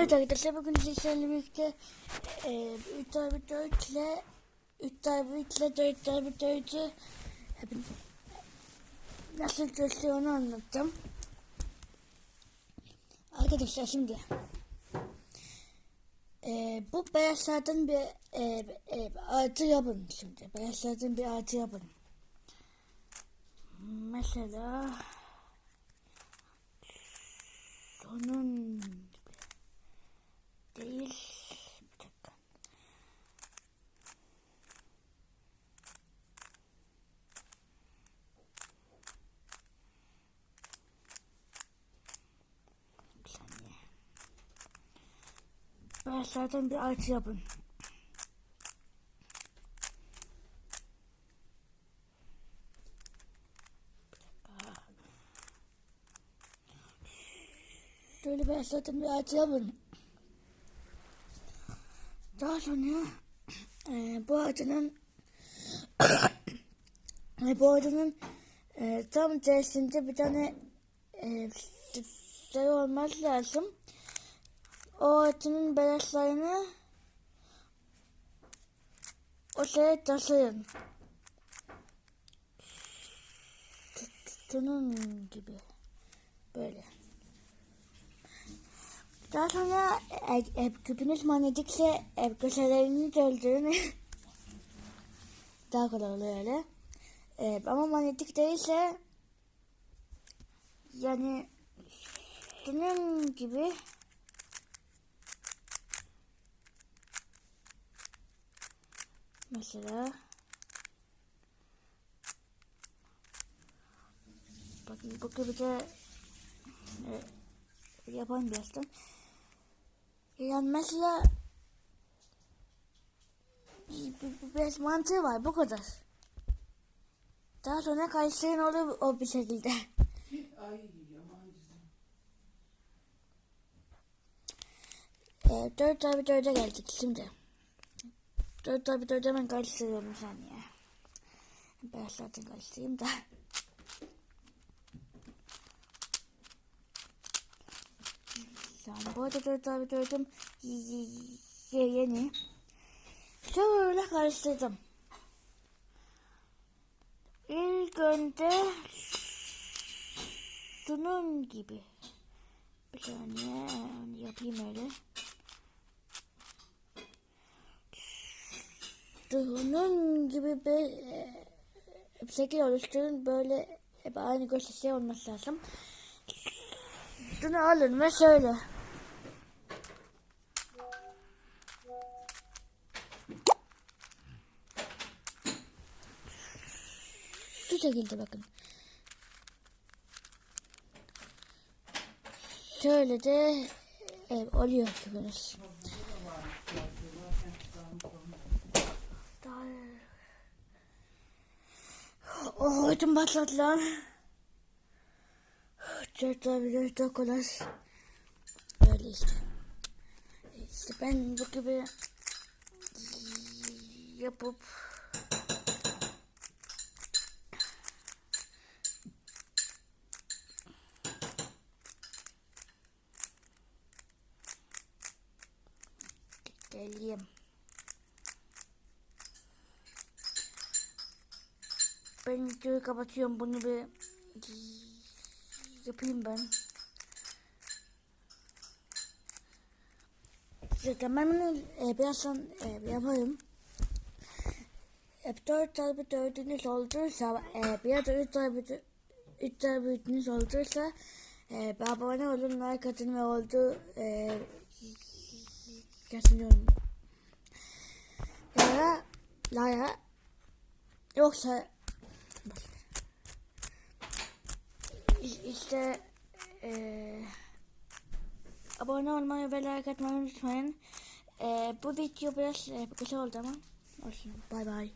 Evet arkadaşlar bugün sizlerle birlikte e, 3 darbe 4 ile 3 darbe 3 ile 4 darbe 4'ü nasıl onu anlattım. Arkadaşlar şimdi e, bu beyazlardan bir e, e, artı yapın şimdi. Beyazlardan bir artı yapın. Mesela sonun değil. Bir dakika. Bir saniye. Zaten bir artı yapın. Şöyle ben bir artı yapın. Daha sonra e, bu ağacının e, bu ağacının e, tam içerisinde bir tane e, şey olması lazım. O ağacının beyazlarını o şeye taşıyın. Şunun gibi. Böyle. Daha sonra e, e, küpünüz manyetikse e, köşelerini doldurun. Daha kolay oluyor öyle. E, ama manyetik değilse yani bunun gibi mesela bakın bu gibi de e, yapayım birazdan. Yani mesela biraz mantığı var bu kadar. Daha sonra karıştırın olur o bir şekilde. Ay aman güzel. E, 4 tabi 4'e geldik şimdi. 4 tabi 4'e hemen karıştırıyorum saniye. Ben zaten karıştırayım da. Yani bu arada 4 tabi 4'üm yeni. Şöyle karıştırdım. İlk önce şunun gibi. Bir saniye yapayım öyle. Şunun gibi bir e, şekil oluşturun. Böyle hep aynı gösterisi olması lazım. Şunu alın ve şöyle. Şu şekilde bakın. Şöyle de ev oluyor küpünüz. Oh, ödüm başladı lan. Çok tabii çok kolay. Böyle işte. İşte ben bu gibi yapıp geleyim. Ben videoyu kapatıyorum. Bunu bir yapayım ben. Zaten ben bunu e, birazdan e, yapayım. E, 4 tabi 4'ünüz olduysa e, bir da 3 tabi 3 tabi 3'ünüz olduysa e, abone olun, like atın ve oldu e, yazıyorum. Ya da ya yoksa işte e, abone olmayı ve like atmayı unutmayın. E, bu video biraz e, kısa oldu ama olsun. Bay bay.